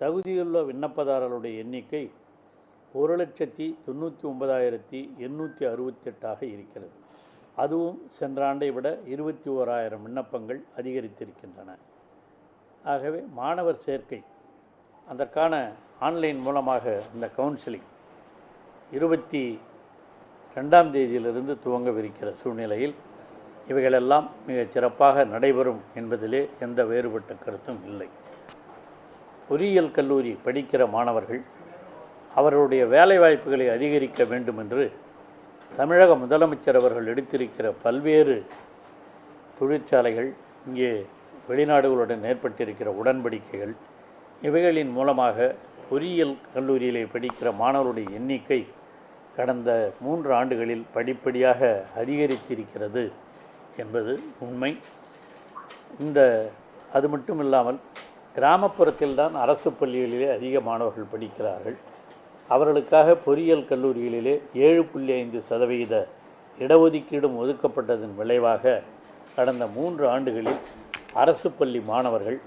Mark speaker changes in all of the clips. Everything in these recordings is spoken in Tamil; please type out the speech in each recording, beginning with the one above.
Speaker 1: தகுதியுள்ள விண்ணப்பதாரர்களுடைய எண்ணிக்கை ஒரு லட்சத்தி தொண்ணூற்றி ஒன்பதாயிரத்தி எண்ணூற்றி அறுபத்தெட்டாக இருக்கிறது. அதுவும் சென்ற ஆண்டை விட இருபத்தி ஓராயிரம் விண்ணப்பங்கள் அதிகரித்திருக்கின்றன. ஆகவே மாணவர் சேர்க்கை அதற்கான ஆன்லைன் மூலமாக இந்த கவுன்சிலிங் இருபத்தி ரெண்டாம் தேதியிலிருந்து துவங்கவிருக்கிற சூழ்நிலையில் இவைகளெல்லாம் மிகச் சிறப்பாக நடைபெறும் என்பதிலே எந்த வேறுபட்ட கருத்தும் இல்லை. பொறியியல் கல்லூரி படிக்கிற மாணவர்கள் அவர்களுடைய வேலைவாய்ப்புகளை அதிகரிக்க வேண்டும் என்று தமிழக முதலமைச்சர் அவர்கள் எடுத்திருக்கிற பல்வேறு தொழிற்சாலைகள் இங்கே வெளிநாடுகளுடன் ஏற்பட்டிருக்கிற உடன்படிக்கைகள் இவைகளின் மூலமாக பொறியியல் கல்லூரியிலே படிக்கிற மாணவருடைய எண்ணிக்கை கடந்த மூன்று ஆண்டுகளில் படிப்படியாக அதிகரித்திருக்கிறது என்பது உண்மை. இந்த அது மட்டும் இல்லாமல் கிராமப்புறத்தில் தான் அரசு பள்ளிகளிலே அதிக மாணவர்கள் படிக்கிறார்கள். அவர்களுக்காக பொறியியல் கல்லூரிகளிலே ஏழு புள்ளி ஐந்து சதவிகித இடஒதுக்கீடும் ஒதுக்கப்பட்டதன் விளைவாக கடந்த மூன்று ஆண்டுகளில் அரசு பள்ளி மாணவர்கள்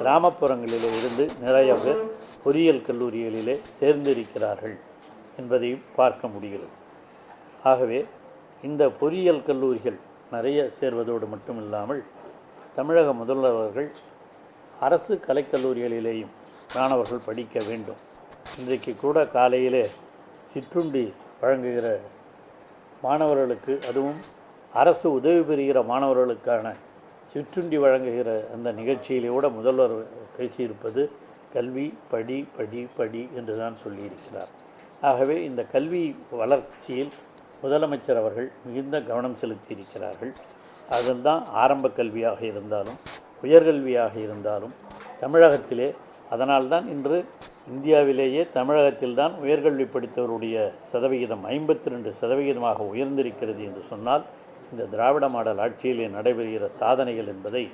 Speaker 1: கிராமப்புறங்களிலே இருந்து நிறைய பேர் பொறியியல் கல்லூரிகளிலே சேர்ந்திருக்கிறார்கள் என்பதையும் பார்க்க முடிகிறது. ஆகவே இந்த பொறியியல் கல்லூரிகள் நிறைய சேர்வதோடு மட்டும் இல்லாமல் தமிழக முதல்வர்கள் அரசு கலைக்கல்லூரிகளிலேயும் மாணவர்கள் படிக்க வேண்டும். இன்றைக்கு கூட காலையிலே சிற்றுண்டி வழங்குகிற மாணவர்களுக்கு அதுவும் அரசு உதவி பெறுகிற மாணவர்களுக்கான சிற்றுண்டி வழங்குகிற அந்த நிகழ்ச்சியிலே கூட முதல்வர் பேசியிருப்பது கல்வி படி படி படி என்று தான் சொல்லியிருக்கிறார். ஆகவே இந்த கல்வி வளர்ச்சியில் முதலமைச்சர் அவர்கள் மிகுந்த கவனம் செலுத்தியிருக்கிறார்கள். அதுதான் ஆரம்ப கல்வியாக இருந்தாலும் உயர்கல்வியாக இருந்தாலும் தமிழகத்திலே அதனால்தான் இன்று இந்தியாவிலேயே தமிழகத்தில்தான் உயர்கல்வி படித்தவருடைய சதவிகிதம் ஐம்பத்தி ரெண்டு சதவிகிதமாக உயர்ந்திருக்கிறது என்று சொன்னால் இந்த திராவிட மாடல் ஆட்சியிலே நடைபெறுகிற சாதனைகள் என்பதை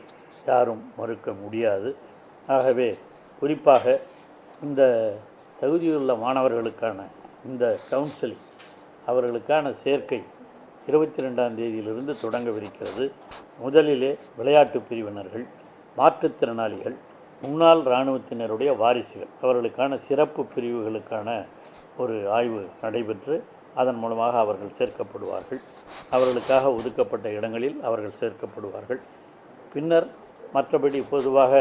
Speaker 1: யாரும் மறுக்க முடியாது. ஆகவே குறிப்பாக இந்த தகுதியுள்ள மாணவர்களுக்கான இந்த கவுன்சிலிங் அவர்களுக்கான சேர்க்கை இருபத்தி ரெண்டாம் தேதியிலிருந்து தொடங்கவிருக்கிறது. முதலிலே விளையாட்டு பிரிவினர்கள் மாற்றுத்திறனாளிகள் முன்னாள் இராணுவத்தினருடைய வாரிசுகள். அவர்களுக்கான சிறப்பு பிரிவுகளுக்கான ஒரு ஆய்வு நடைபெற்று அதன் மூலமாக அவர்கள் சேர்க்கப்படுவார்கள். அவர்களுக்காக ஒதுக்கப்பட்ட இடங்களில் அவர்கள் சேர்க்கப்படுவார்கள். பின்னர் மற்றபடி பொதுவாக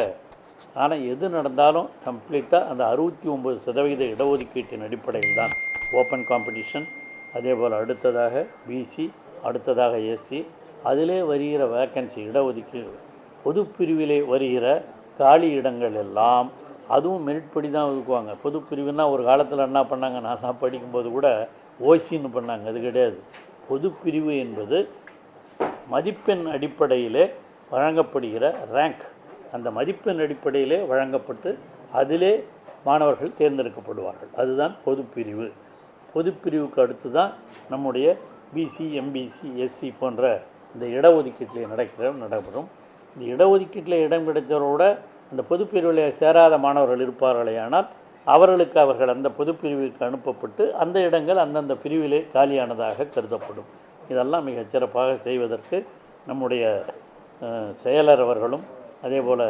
Speaker 1: ஆனால் எது நடந்தாலும் கம்ப்ளீட்டாக அந்த அறுபத்தி ஒம்பது சதவீத இடஒதுக்கீட்டின் அடிப்படையில் தான் ஓப்பன் காம்படிஷன் அதே போல் அடுத்ததாக பிசி அடுத்ததாக எஸ்சி அதிலே வருகிற வேக்கன்சி இடஒதுக்கீடு பொதுப்பிரிவிலே வருகிற காலி இடங்கள் எல்லாம் அதுவும் மெரிட் படி தான் ஒதுக்குவாங்க. பொதுப்பிரிவுனா ஒரு காலத்தில் என்ன பண்ணாங்க? நான் நான் படிக்கும்போது கூட ஓசின்னு பண்ணாங்க. அது கிடையாது. பொதுப்பிரிவு என்பது மதிப்பெண் அடிப்படையிலே வழங்கப்படுகிற ரேங்க் அந்த மதிப்பெண் அடிப்படையிலே வழங்கப்பட்டு அதிலே மாணவர்கள் தேர்ந்தெடுக்கப்படுவார்கள். அதுதான் பொதுப்பிரிவு. பொதுப்பிரிவுக்கு அடுத்து தான் நம்முடைய பிசி எம்பிசி எஸ்சி போன்ற இந்த இடஒதுக்கீட்டில் நடக்கிற நடைபெறும். இந்த இடஒதுக்கீட்டில் இடம் கிடைத்தவரோட அந்த பொதுப்பிரிவில் சேராத மாணவர்கள் இருப்பார்களே ஆனால் அவர்களுக்கு அவர்கள் அந்த பொதுப்பிரிவிற்கு அனுப்பப்பட்டு அந்த இடங்கள் அந்தந்த பிரிவிலே காலியானதாக கருதப்படும். இதெல்லாம் மிகச் சிறப்பாக செய்வதற்கு நம்முடைய செயலர் அவர்களும் அதே போல்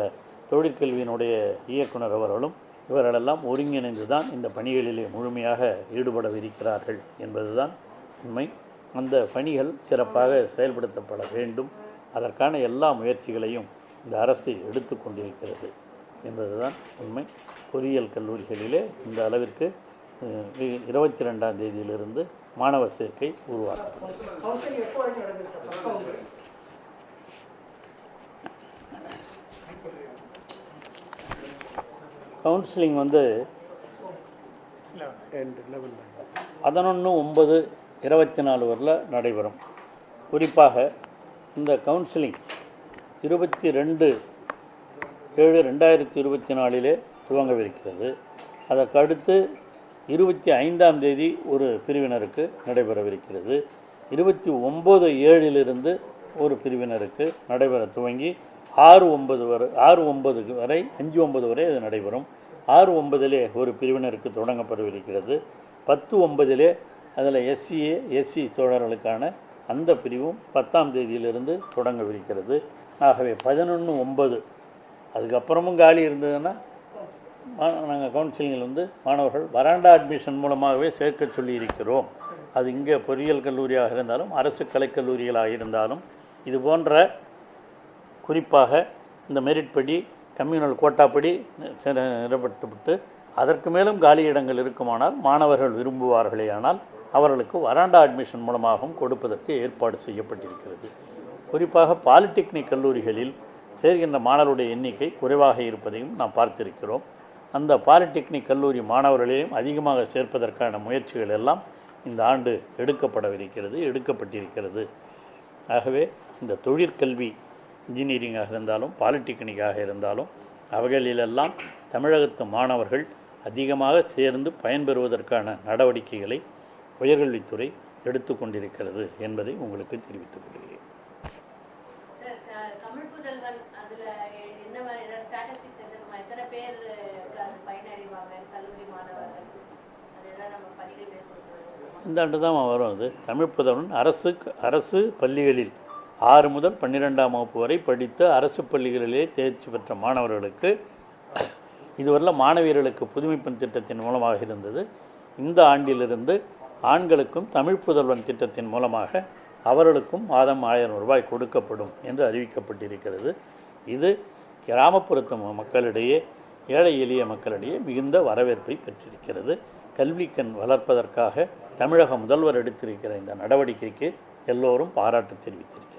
Speaker 1: தொழிற்கல்வியினுடைய இயக்குனர் அவர்களும் இவர்களெல்லாம் ஒருங்கிணைந்து தான் இந்த பணிகளிலே முழுமையாக ஈடுபடவிருக்கிறார்கள் என்பதுதான் உண்மை. அந்த பணிகள் சிறப்பாக செயல்படுத்தப்பட வேண்டும். அதற்கான எல்லா முயற்சிகளையும் இந்த அரசு எடுத்துக்கொண்டிருக்கிறது என்பதுதான் உண்மை. பொறியியல் கல்லூரிகளிலே இந்த அளவிற்கு இருபத்தி ரெண்டாம் தேதியிலிருந்து மாணவர் சேர்க்கை உருவாக்கப்படும்
Speaker 2: கவுன்சிலிங்
Speaker 1: வந்து பதினொன்று ஒம்பது இருபத்தி நாலு வரல நடைபெறும். குறிப்பாக இந்த கவுன்சிலிங் இருபத்தி ரெண்டு ஏழு ரெண்டாயிரத்தி இருபத்தி நாலிலே துவங்கவிருக்கிறது. அதற்கடுத்து இருபத்தி ஐந்தாம் தேதி ஒரு பிரிவினருக்கு நடைபெறவிருக்கிறது. இருபத்தி ஒம்பது ஏழிலிருந்து ஒரு பிரிவினருக்கு நடைபெற துவங்கி ஆறு ஒன்பது வரை ஆறு ஒன்பது வரை அஞ்சு ஒன்பது வரை அது நடைபெறும். ஆறு ஒன்பதிலே ஒரு பிரிவினருக்கு தொடங்கப்படவிருக்கிறது. பத்து ஒன்பதிலே அதில் எஸ்சிஏ எஸ்சி தோழர்களுக்கான அந்த பிரிவும் பத்தாம் தேதியிலிருந்து தொடங்கவிருக்கிறது. ஆகவே பதினொன்று ஒன்பது அதுக்கப்புறமும் காலி இருந்ததுன்னா நாங்கள் கவுன்சிலிங்கில் வந்து மாணவர்கள் வராண்டா அட்மிஷன் மூலமாகவே சேர்க்க சொல்லியிருக்கிறோம். அது இங்கே பொறியியல் கல்லூரியாக இருந்தாலும் அரசு கலைக்கல்லூரிகளாக இருந்தாலும் இது போன்ற குறிப்பாக இந்த மெரிட் படி கம்யூனல் கோட்டாப்படி நிறப்பட்டுவிட்டு அதற்கு மேலும் காலி இடங்கள் இருக்குமானால் மாணவர்கள் விரும்புவார்களே ஆனால் அவர்களுக்கு வராண்டா அட்மிஷன் மூலமாகவும் கொடுப்பதற்கு ஏற்பாடு செய்யப்பட்டிருக்கிறது. குறிப்பாக பாலிடெக்னிக் கல்லூரிகளில் சேர்கின்ற மாணவருடைய எண்ணிக்கை குறைவாக இருப்பதையும் நாம் பார்த்திருக்கிறோம். அந்த பாலிடெக்னிக் கல்லூரி மாணவர்களையும் அதிகமாக சேர்ப்பதற்கான முயற்சிகள் எல்லாம் இந்த ஆண்டு எடுக்கப்படவிருக்கிறது எடுக்கப்பட்டிருக்கிறது. ஆகவே இந்த தொழிற்கல்வி இன்ஜினியரிங்காக இருந்தாலும் பாலிடெக்னிக்காக இருந்தாலும் அவைகளிலெல்லாம் தமிழகத்து மாணவர்கள் அதிகமாக சேர்ந்து பயன்பெறுவதற்கான நடவடிக்கைகளை உயர்கல்வித்துறை எடுத்துக்கொண்டிருக்கிறது என்பதை உங்களுக்கு தெரிவித்துக் கொள்கிறேன். இந்த ஆண்டு தான் வரும் அது. தமிழ் புதல்வன் அரசு அரசு பள்ளிகளில் ஆறு முதல் பன்னிரெண்டாம் வகுப்பு வரை படித்த அரசு பள்ளிகளிலே தேர்ச்சி பெற்ற மாணவர்களுக்கு இதுவரையில் மாணவியர்களுக்கு புதுமைப்பெண் திட்டத்தின் மூலமாக இருந்தது. இந்த ஆண்டிலிருந்து ஆண்களுக்கும் தமிழ் புதல்வன் திட்டத்தின் மூலமாக அவர்களுக்கும் மாதம் ஆயிரம் ரூபாய் கொடுக்கப்படும் என்று அறிவிக்கப்பட்டிருக்கிறது. இது கிராமப்புறத்து மக்களிடையே ஏழை எளிய மக்களிடையே மிகுந்த வரவேற்பை பெற்றிருக்கிறது. கல்விக்கண் வளர்ப்பதற்காக தமிழக முதல்வர் எடுத்திருக்கிற இந்த நடவடிக்கைக்கு எல்லோரும் பாராட்டு தெரிவித்திருக்கிறார்